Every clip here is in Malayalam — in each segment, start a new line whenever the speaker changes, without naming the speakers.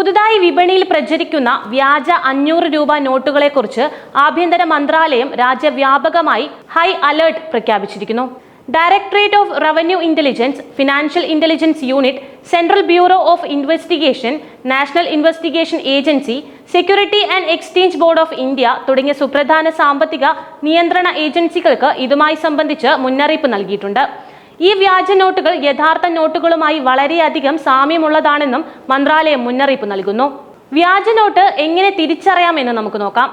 പുതുതായി വിപണിയിൽ പ്രചരിക്കുന്ന വ്യാജ അഞ്ഞൂറ് രൂപ നോട്ടുകളെക്കുറിച്ച് ആഭ്യന്തര മന്ത്രാലയം രാജ്യവ്യാപകമായി high alert പ്രഖ്യാപിച്ചിരിക്കുന്നു. Directorate of revenue intelligence financial intelligence unit central bureau of investigation national investigation agency security and exchange board of India തുടങ്ങിയ സുപ്രധാന സാമ്പത്തിക നിയന്ത്രണ ഏജൻസികൾക്ക് ഇതുമായി സംബന്ധിച്ച് മുന്നറിയിപ്പ് നൽകിയിട്ടുണ്ട്. ഈ വ്യാജ നോട്ടുകൾ യഥാർത്ഥ നോട്ടുകളുമായി വളരെയധികം സാമ്യമുള്ളതാണെന്നും മന്ത്രാലയം മുന്നറിയിപ്പ് നൽകുന്നു. വ്യാജ നോട്ട് എങ്ങനെ തിരിച്ചറിയാമെന്ന് നമുക്ക് നോക്കാം.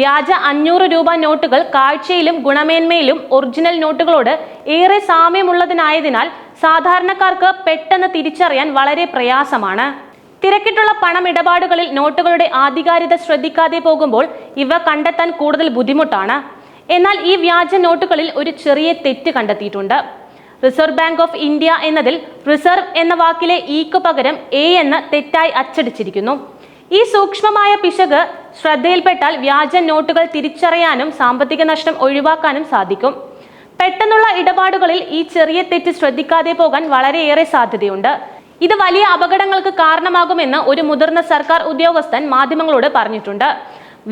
വ്യാജ അഞ്ഞൂറ് രൂപ നോട്ടുകൾ കാഴ്ചയിലും ഗുണമേന്മയിലും ഒറിജിനൽ നോട്ടുകളോട് ഏറെ സാമ്യമുള്ളതിനായതിനാൽ സാധാരണക്കാർക്ക് പെട്ടെന്ന് തിരിച്ചറിയാൻ വളരെ പ്രയാസമാണ്. തിരക്കിട്ടുള്ള പണമിടപാടുകളിൽ നോട്ടുകളുടെ ആധികാരികത ശ്രദ്ധിക്കാതെ പോകുമ്പോൾ ഇവ കണ്ടെത്താൻ കൂടുതൽ ബുദ്ധിമുട്ടാണ്. എന്നാൽ ഈ വ്യാജ നോട്ടുകളിൽ ഒരു ചെറിയ തെറ്റ് കണ്ടെത്തിയിട്ടുണ്ട്. റിസർവ് ബാങ്ക് ഓഫ് ഇന്ത്യ എന്നതിൽ റിസർവ് എന്ന വാക്കിലെ ഈക്ക് പകരം എ എന്ന് തെറ്റായി അച്ചടിച്ചിരിക്കുന്നു. ഈ സൂക്ഷ്മമായ പിശക് ശ്രദ്ധയിൽപ്പെട്ടാൽ വ്യാജ നോട്ടുകൾ തിരിച്ചറിയാനും സാമ്പത്തിക നഷ്ടം ഒഴിവാക്കാനും സാധിക്കും. പെട്ടെന്നുള്ള ഇടപാടുകളിൽ ഈ ചെറിയ തെറ്റ് ശ്രദ്ധിക്കാതെ പോകാൻ വളരെയേറെ സാധ്യതയുണ്ട്. ഇത് വലിയ അപകടങ്ങൾക്ക് കാരണമാകുമെന്ന് ഒരു മുതിർന്ന സർക്കാർ ഉദ്യോഗസ്ഥൻ മാധ്യമങ്ങളോട് പറഞ്ഞിട്ടുണ്ട്.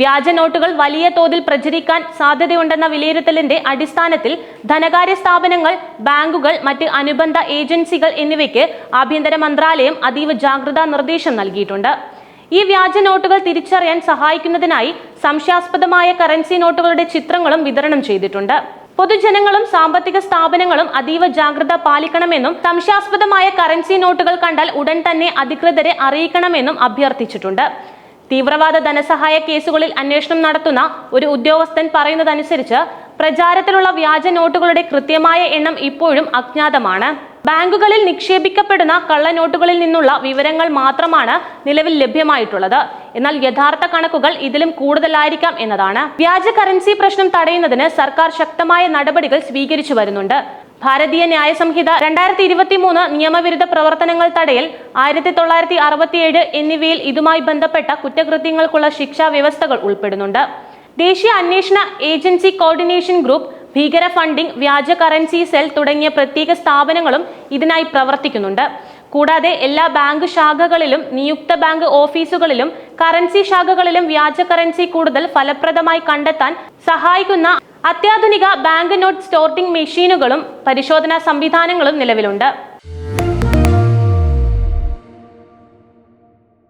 വ്യാജ നോട്ടുകൾ വലിയ തോതിൽ പ്രചരിക്കാൻ സാധ്യതയുണ്ടെന്ന വിലയിരുത്തലിന്റെ അടിസ്ഥാനത്തിൽ ധനകാര്യ സ്ഥാപനങ്ങൾ ബാങ്കുകൾ മറ്റ് അനുബന്ധ ഏജൻസികൾ എന്നിവയ്ക്ക് ആഭ്യന്തര മന്ത്രാലയം അതീവ ജാഗ്രതാ നിർദ്ദേശം നൽകിയിട്ടുണ്ട്. ഈ വ്യാജ നോട്ടുകൾ തിരിച്ചറിയാൻ സഹായിക്കുന്നതിനായി സംശയാസ്പദമായ കറൻസി നോട്ടുകളുടെ ചിത്രങ്ങളും വിതരണം ചെയ്തിട്ടുണ്ട്. പൊതുജനങ്ങളും സാമ്പത്തിക സ്ഥാപനങ്ങളും അതീവ ജാഗ്രത പാലിക്കണമെന്നും സംശയാസ്പദമായ കറൻസി നോട്ടുകൾ കണ്ടാൽ ഉടൻ തന്നെ അധികൃതരെ അറിയിക്കണമെന്നും അഭ്യർത്ഥിച്ചിട്ടുണ്ട്. തീവ്രവാദ ധനസഹായ കേസുകളിൽ അന്വേഷണം നടത്തുന്ന ഒരു ഉദ്യോഗസ്ഥൻ പറയുന്നതനുസരിച്ച് പ്രചാരത്തിലുള്ള വ്യാജ നോട്ടുകളുടെ കൃത്യമായ എണ്ണം ഇപ്പോഴും അജ്ഞാതമാണ്. ബാങ്കുകളിൽ നിക്ഷേപിക്കപ്പെടുന്ന കള്ളനോട്ടുകളിൽ നിന്നുള്ള വിവരങ്ങൾ മാത്രമാണ് നിലവിൽ ലഭ്യമായിട്ടുള്ളത്. എന്നാൽ യഥാർത്ഥ കണക്കുകൾ ഇതിലും കൂടുതലായിരിക്കാം എന്നതാണ്. വ്യാജ കറൻസി പ്രശ്നം തടയുന്നതിന് സർക്കാർ ശക്തമായ നടപടികൾ സ്വീകരിച്ചു വരുന്നുണ്ട്. ഭാരതീയ ന്യായ സംഹിത രണ്ടായിരത്തി ഇരുപത്തി മൂന്ന് നിയമവിരുദ്ധ പ്രവർത്തനങ്ങൾ തടയൽ ആയിരത്തി തൊള്ളായിരത്തി അറുപത്തിയേഴ് എന്നിവയിൽ ഇതുമായി ബന്ധപ്പെട്ട കുറ്റകൃത്യങ്ങൾക്കുള്ള ശിക്ഷാ വ്യവസ്ഥകൾ ഉൾപ്പെടുന്നുണ്ട്. ദേശീയ അന്വേഷണ ഏജൻസി കോർഡിനേഷൻ ഗ്രൂപ്പ് ഭീകര ഫണ്ടിംഗ് വ്യാജ കറൻസി സെൽ തുടങ്ങിയ പ്രത്യേക സ്ഥാപനങ്ങളും ഇതിനായി പ്രവർത്തിക്കുന്നുണ്ട്. കൂടാതെ എല്ലാ ബാങ്ക് ശാഖകളിലും നിയുക്ത ബാങ്ക് ഓഫീസുകളിലും കറൻസി ശാഖകളിലും വ്യാജ കറൻസി കൂടുതൽ ഫലപ്രദമായി കണ്ടെത്താൻ സഹായിക്കുന്ന അത്യാധുനിക ബാങ്ക് നോട്ട് സ്റ്റോർട്ടിംഗ് മെഷീനുകളും പരിശോധനാ സംവിധാനങ്ങളും നിലവിലുണ്ട്.